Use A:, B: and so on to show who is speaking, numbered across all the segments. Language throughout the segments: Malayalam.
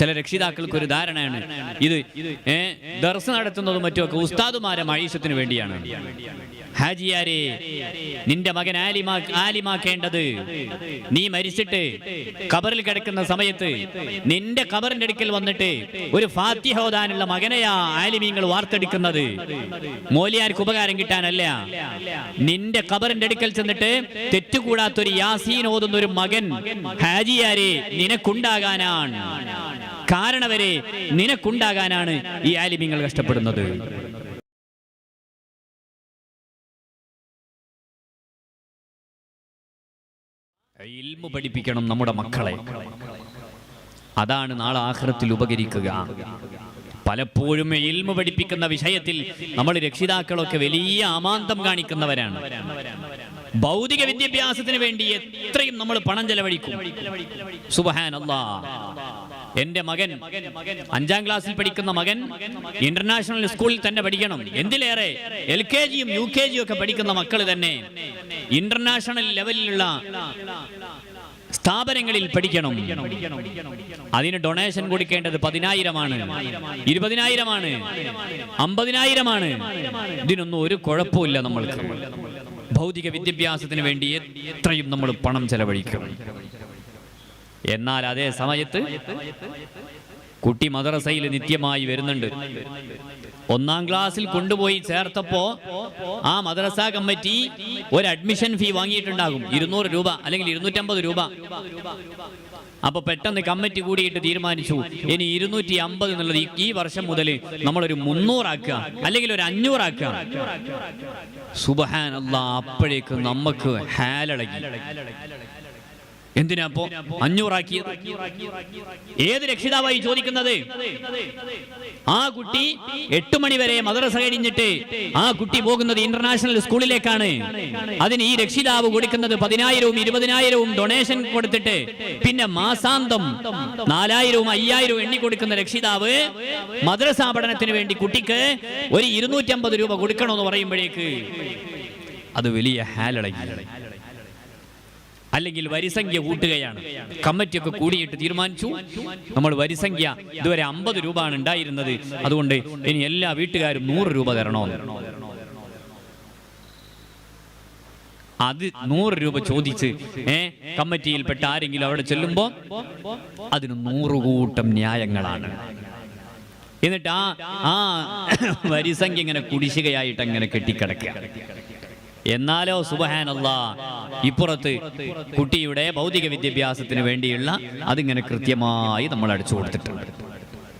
A: ചില രക്ഷിതാക്കൾക്ക് ഒരു ധാരണയാണ്. ഇത് ദർസ് നടത്തുന്നതും മറ്റുമൊക്കെ ഉസ്താദുമാരെ മഴീഷത്തിന് വേണ്ടിയാണ്. ഹാജിയാരെ നിന്റെ മകൻ ആലിമാ ആലിമാക്കേണ്ടത്. നീ മരിച്ചിട്ട് കബറിൽ കിടക്കുന്ന സമയത്ത് നിന്റെ കബറിന്റെ അടുക്കൽ വന്നിട്ട് ഒരു ഫാത്തിഹ ഓതാനുള്ള മകനെയാ ആലിമീങ്ങൾ വാർത്തെടുക്കുന്നത്. മോലിയാർക്ക് ഉപകാരം കിട്ടാനല്ല. നിന്റെ കബറിന്റെ അടുക്കൽ ചെന്നിട്ട് തെറ്റുകൂടാത്തൊരു യാസീൻ ഓതുന്ന ഒരു മകൻ ഹാജിയാരെ നിനക്കുണ്ടാകാനാണ്. കാരണവരെ നിനക്കുണ്ടാകാനാണ് ഈ ആലിമീങ്ങൾ കഷ്ടപ്പെടുന്നത്. ഇൽമു പഠിപ്പിക്കണം നമ്മുടെ മക്കളെ. അതാണ് നാളെ ആഖിറത്തിൽ ഉപകരിക്കുക. പലപ്പോഴും ഇൽമു പഠിപ്പിക്കുന്ന വിഷയത്തിൽ നമ്മൾ രക്ഷിതാക്കളൊക്കെ വലിയ അമാന്തം കാണിക്കുന്നവരാണ്. ഭൗതിക വിദ്യാഭ്യാസത്തിന് വേണ്ടി എത്രയും നമ്മൾ പണം ചെലവഴിക്കും. സുബഹാൻ എന്റെ മകൻ അഞ്ചാം ക്ലാസ്സിൽ പഠിക്കുന്ന മകൻ ഇന്റർനാഷണൽ സ്കൂളിൽ തന്നെ പഠിക്കണം. എന്തിലേറെ? എൽ കെ ജിയും യു കെ ജിയും ഒക്കെ പഠിക്കുന്ന മക്കൾ തന്നെ ഇന്റർനാഷണൽ ലെവലിലുള്ള സ്ഥാപനങ്ങളിൽ പഠിക്കണം. അതിന് ഡൊണേഷൻ കൊടുക്കേണ്ടത് പതിനായിരമാണ്. ഇരുപതിനായിരമാണ്. അമ്പതിനായിരമാണ്. ഇതിനൊന്നും ഒരു കുഴപ്പമില്ല നമ്മൾക്ക്. ഭൗതിക വിദ്യാഭ്യാസത്തിന് വേണ്ടി എത്രയും നമ്മൾ പണം ചെലവഴിക്കും. എന്നാൽ അതേ സമയത്ത് കുട്ടി മദ്രസയിൽ നിത്യമായി വരുന്നുണ്ട്. ഒന്നാം ക്ലാസ്സിൽ കൊണ്ടുപോയി ചേർത്തപ്പോ ആ മദ്രസ കമ്മിറ്റി ഒരു അഡ്മിഷൻ ഫീ വാങ്ങിയിട്ടുണ്ടാകും. ഇരുന്നൂറ് രൂപ അല്ലെങ്കിൽ ഇരുന്നൂറ്റമ്പത് രൂപ. അപ്പൊ പെട്ടെന്ന് കമ്മിറ്റി കൂടിയിട്ട് തീരുമാനിച്ചു. ഇനി ഇരുന്നൂറ്റി അമ്പത് എന്നുള്ളത് ഈ- വർഷം മുതൽ നമ്മളൊരു മുന്നൂറാക്കുക. അല്ലെങ്കിൽ ഒരു അഞ്ഞൂറാക്കുക. സുബഹാൻ അപ്പോഴേക്ക് നമുക്ക് ഹാലളകി എന്തിനാ അഞ്ഞൂറാക്കി. ഏത് രക്ഷിതാവായി ചോദിക്കുന്നത്? ആ കുട്ടി എട്ട് മണിവരെ മദ്രസ കഴിഞ്ഞിട്ട് ആ കുട്ടി പോകുന്നത് ഇന്റർനാഷണൽ സ്കൂളിലേക്കാണ് അതിന് ഈ രക്ഷിതാവ് കൊടുക്കുന്നത് പതിനായിരവും ഇരുപതിനായിരവും ഡൊണേഷൻ കൊടുത്തിട്ട് പിന്നെ മാസാന്തം നാലായിരവും അയ്യായിരവും എണ്ണി കൊടുക്കുന്ന രക്ഷിതാവ് മദ്രസാ പഠനത്തിന് വേണ്ടി കുട്ടിക്ക് ഒരു ഇരുന്നൂറ്റമ്പത് രൂപ കൊടുക്കണമെന്ന് പറയുമ്പോഴേക്ക് അത് വലിയ ഹാലളകി അല്ലെങ്കിൽ വരിസംഖ്യ കൂട്ടുകയാണ്. കമ്മിറ്റിയൊക്കെ കൂടിയിട്ട് തീരുമാനിച്ചു. നമ്മൾ വരിസംഖ്യ ഇതുവരെ അമ്പത് രൂപ ആണ് ഉണ്ടായിരുന്നത്. അതുകൊണ്ട് ഇനി എല്ലാ വീട്ടുകാരും നൂറ് രൂപ തരണോ അത് നൂറ് രൂപ ചോദിച്ച് ഏ കമ്മിറ്റിയിൽപ്പെട്ട ആരെങ്കിലും അവിടെ ചെല്ലുമ്പോ അതിന് നൂറുകൂട്ടം ന്യായങ്ങളാണ്. എന്നിട്ട് ആ ആ വരിസംഖ്യ ഇങ്ങനെ കുടിശ്ശികയായിട്ട് അങ്ങനെ കെട്ടിക്കിടക്കുക. എന്നാലോ സുബഹാനല്ല ഇപ്പുറത്ത് കുട്ടിയുടെ ഭൗതിക വിദ്യാഭ്യാസത്തിന് വേണ്ടിയുള്ള അതിങ്ങനെ കൃത്യമായി നമ്മൾ അടിച്ചു കൊടുത്തിട്ടുണ്ട്.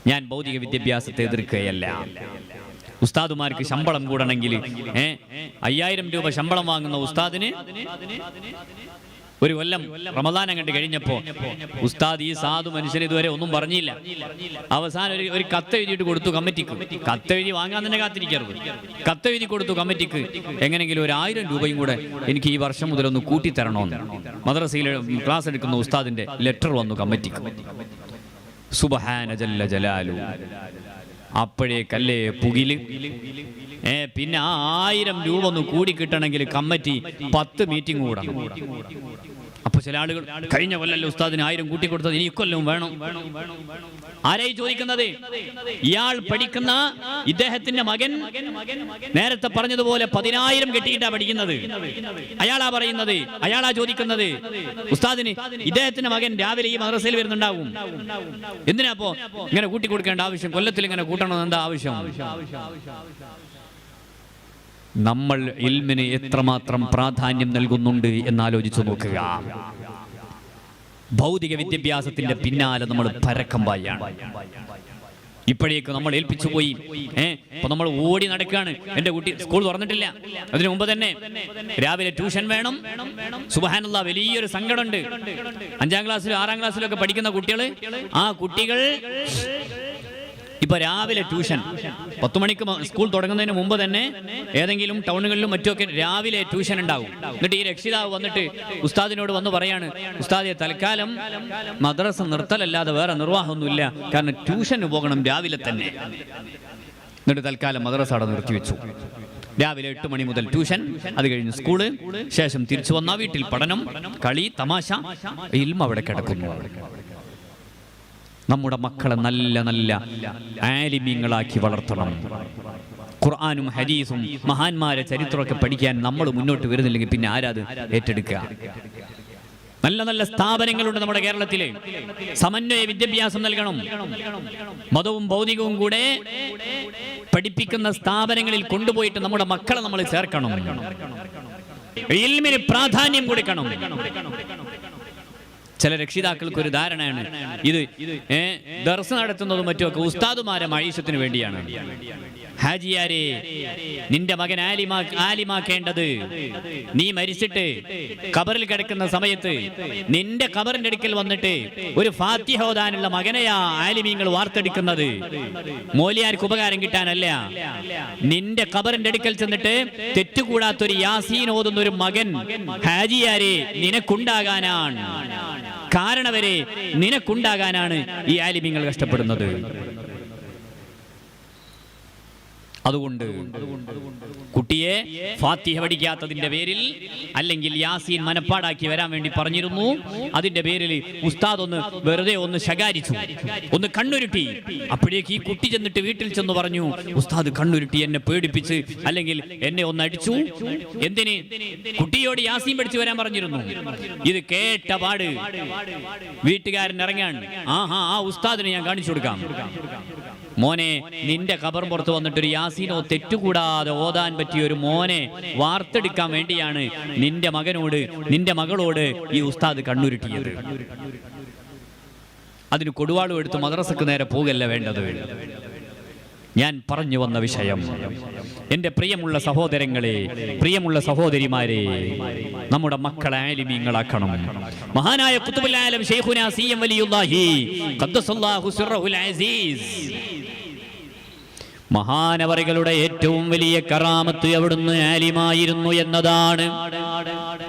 A: ഞാൻ ഭൗതിക വിദ്യാഭ്യാസത്തെ എതിർക്കുകയല്ല. ഉസ്താദുമാർക്ക് ശമ്പളം കൂടണമെങ്കിൽ ഏ അയ്യായിരം രൂപ ശമ്പളം വാങ്ങുന്ന ഉസ്താദിന് ഒരു കൊല്ലം റമദാനം കണ്ട് കഴിഞ്ഞപ്പോ ഉസ്താദ് ഈ സാധു മനുഷ്യൻ ഇതുവരെ ഒന്നും പറഞ്ഞില്ല. അവസാനം ഒരു ഒരു കത്ത് എഴുതിയിട്ട് കൊടുത്തു കമ്മിറ്റിക്ക്. കത്ത് എഴുതി വാങ്ങാൻ തന്നെ കാത്തിരിക്കരുത് കത്ത് എഴുതി കൊടുത്തു കമ്മിറ്റിക്ക്. എങ്ങനെങ്കിലും ഒരു ആയിരം രൂപയും കൂടെ എനിക്ക് ഈ വർഷം മുതൽ ഒന്ന് കൂട്ടിത്തരണമെന്ന് മദ്രസയിൽ ക്ലാസ് എടുക്കുന്ന ഉസ്താദിന്റെ ലെറ്റർ വന്നു കമ്മിറ്റിക്ക്. സുബഹാന ജല്ല ജലാലു. അപ്പോഴേക്കല്ലേ പുകിൽ. ഏ പിന്നെ ആയിരം രൂപ ഒന്ന് കൂടി കിട്ടണമെങ്കിൽ കമ്മിറ്റി പത്ത് മീറ്റിംഗ് കൂടണം. അപ്പൊ ചില ആളുകൾ കഴിഞ്ഞ കൊല്ലല്ലേ ഉസ്താദിന് ആയിരം കൂട്ടി കൊടുത്തത് ഇനി ഇക്കൊല്ലവും വേണം. ആരായി ചോദിക്കുന്നത്? ഇയാൾ പഠിക്കുന്ന ഇദ്ദേഹത്തിന്റെ മകൻ നേരത്തെ പറഞ്ഞതുപോലെ പതിനായിരം കെട്ടിയിട്ടാ പഠിക്കുന്നത്. അയാളാ പറയുന്നത് അയാളാ ചോദിക്കുന്നത്. ഉസ്താദിന് ഇദ്ദേഹത്തിന്റെ മകൻ രാവിലെ ഈ മദ്രസയിൽ വരുന്നുണ്ടാവും. എന്തിനാപ്പോ ഇങ്ങനെ കൂട്ടി കൊടുക്കേണ്ട ആവശ്യം? കൊല്ലത്തിൽ ഇങ്ങനെ കൂട്ടണമെന്ന് എന്താ ആവശ്യം? നമ്മൾ ഇൽമിന് എത്രമാത്രം പ്രാധാന്യം നൽകുന്നുണ്ട് എന്നാലോചിച്ചു നോക്കുക. ഭൗതിക വിദ്യാഭ്യാസത്തിന്റെ പിന്നാലെ നമ്മൾ പരക്കം പായാണ് ഇപ്പോഴേക്ക് നമ്മൾ ഏൽപ്പിച്ചു പോയി. ഏഹ് അപ്പൊ നമ്മൾ ഓടി നടക്കുകയാണ്. എന്റെ കുട്ടി സ്കൂൾ തുറന്നിട്ടില്ല. അതിനു മുമ്പ് തന്നെ രാവിലെ ട്യൂഷൻ വേണം. സുബാനുള്ള വലിയൊരു സങ്കടമുണ്ട്. അഞ്ചാം ക്ലാസ്സിലും ആറാം ക്ലാസ്സിലും ഒക്കെ പഠിക്കുന്ന കുട്ടികൾ ആ കുട്ടികൾ ഇപ്പൊ രാവിലെ ട്യൂഷൻ. പത്ത് മണിക്ക് സ്കൂൾ തുടങ്ങുന്നതിന് മുമ്പ് തന്നെ ഏതെങ്കിലും ടൗണുകളിലും മറ്റുമൊക്കെ രാവിലെ ട്യൂഷൻ ഉണ്ടാവും എന്നിട്ട് ഈ രക്ഷിതാവ് വന്നിട്ട് ഉസ്താദിനോട് വന്ന് പറയാണ് ഉസ്താദിയെ തൽക്കാലം മദ്രസ നിർത്തലല്ലാതെ വേറെ നിർവാഹമൊന്നുമില്ല. കാരണം ട്യൂഷന് പോകണം രാവിലെ തന്നെ. എന്നിട്ട് തൽക്കാലം മദ്രസ അവിടെ നിർത്തിവെച്ചു. രാവിലെ എട്ട് മണി മുതൽ ട്യൂഷൻ. അത് കഴിഞ്ഞ് സ്കൂൾ. ശേഷം തിരിച്ചു വന്ന വീട്ടിൽ പഠനം കളി തമാശ. ഇൽമ അവിടെ കിടക്കുന്നു. നമ്മുടെ മക്കളെ നല്ല നല്ല ആലിമ്യങ്ങളാക്കി വളർത്തണം. ഖുർആാനും ഹരീസും മഹാന്മാരെ ചരിത്രമൊക്കെ പഠിക്കാൻ നമ്മൾ മുന്നോട്ട് വരുന്നില്ലെങ്കിൽ പിന്നെ ആരാത് ഏറ്റെടുക്കുക? നല്ല നല്ല സ്ഥാപനങ്ങളുണ്ട് നമ്മുടെ കേരളത്തിൽ. സമന്വയ വിദ്യാഭ്യാസം നൽകണം. മതവും ഭൗതികവും കൂടെ പഠിപ്പിക്കുന്ന സ്ഥാപനങ്ങളിൽ കൊണ്ടുപോയിട്ട് നമ്മുടെ മക്കളെ നമ്മൾ ചേർക്കണം. പ്രാധാന്യം കൊടുക്കണം. ചില രക്ഷിതാക്കൾക്ക് ഒരു ധാരണയാണ്. ഇത് ദർസ് നടത്തുന്നതും മറ്റുമൊക്കെ ഉസ്താദുമാരെ മഴീഷത്തിന് വേണ്ടിയാണ്. ഹാജിയാരെ നിന്റെ മകൻ ആലിമാ ആലിമാക്കേണ്ടത്. നീ മരിച്ചിട്ട് കബറിൽ കിടക്കുന്ന സമയത്ത് നിന്റെ കബറിന്റെ അടുക്കൽ വന്നിട്ട് ഒരു ഫാത്തിഹ ഓതാനുള്ള മകനെയാ ആലിമീങ്ങൾ വാർത്തെടുക്കുന്നത്. മോലിയാർക്ക് ഉപകാരം കിട്ടാനല്ല. നിന്റെ കബറിന്റെ അടുക്കൽ ചെന്നിട്ട് തെറ്റുകൂടാത്തൊരു യാസീൻ ഓതുന്ന ഒരു മകൻ ഹാജിയാരെ നിനക്കുണ്ടാകാനാണ്. കാരണവരെ നിനക്കുണ്ടാകാനാണ് ഈ ആലിമ്യങ്ങൾ കഷ്ടപ്പെടുന്നത്. അതുകൊണ്ട് കുട്ടിയെ ഫാത്തിഹ പഠിക്കാത്തതിന്റെ പേരിൽ അല്ലെങ്കിൽ യാസീൻ മനപ്പാടാക്കി വരാൻ വേണ്ടി പറഞ്ഞിരുന്നു. അതിന്റെ പേരിൽ ഉസ്താദ് ഒന്ന് വെറുതെ ഒന്ന് ശകാരിച്ചു. ഒന്ന് കണ്ണുരുട്ടി. അപ്പോഴേക്ക് ഈ കുട്ടി ചെന്നിട്ട് വീട്ടിൽ ചെന്ന് പറഞ്ഞു ഉസ്താദ് കണ്ണുരുട്ടി എന്നെ പേടിപ്പിച്ച് അല്ലെങ്കിൽ എന്നെ ഒന്ന് അടിച്ചു. എന്തിന്? കുട്ടിയോട് യാസീൻ പഠിച്ചു വരാൻ പറഞ്ഞിരുന്നു. ഇത് കേട്ട പാട് വീട്ടുകാരൻ ഇറങ്ങാൻ. ആഹാ ആ ഉസ്താദിനെ ഞാൻ കാണിച്ചു കൊടുക്കാം. മോനെ നിന്റെ കബർ പുറത്ത് വന്നിട്ട് ഒരു യാസീനോ തെറ്റുകൂടാതെ ഓതാൻ പറ്റിയ ഒരു മോനെ വാർത്തെടുക്കാൻ വേണ്ടിയാണ് നിന്റെ മകനോട് നിന്റെ മകളോട് ഈ ഉസ്താദ് കണ്ണുരുട്ടിയത്. അതിന് കൊടുവാളും എടുത്ത് മദ്രസക്ക് നേരെ പോകല്ല വേണ്ടത്? ഞാൻ പറഞ്ഞു വന്ന വിഷയം എന്റെ പ്രിയമുള്ള സഹോദരങ്ങളെ പ്രിയമുള്ള സഹോദരിമാരെ നമ്മുടെ മക്കളെ ആലിമീങ്ങളാക്കണം. മഹാനായ കുത്തുബുലാലം ശൈഖുന സി എം വലിയുല്ലാഹി സിർറഹുൽ അസീസ്. മഹാനവറികളുടെ ഏറ്റവും വലിയ കറാമത്ത് അവിടുന്ന് ആലിമായിരുന്നു എന്നതാണ്.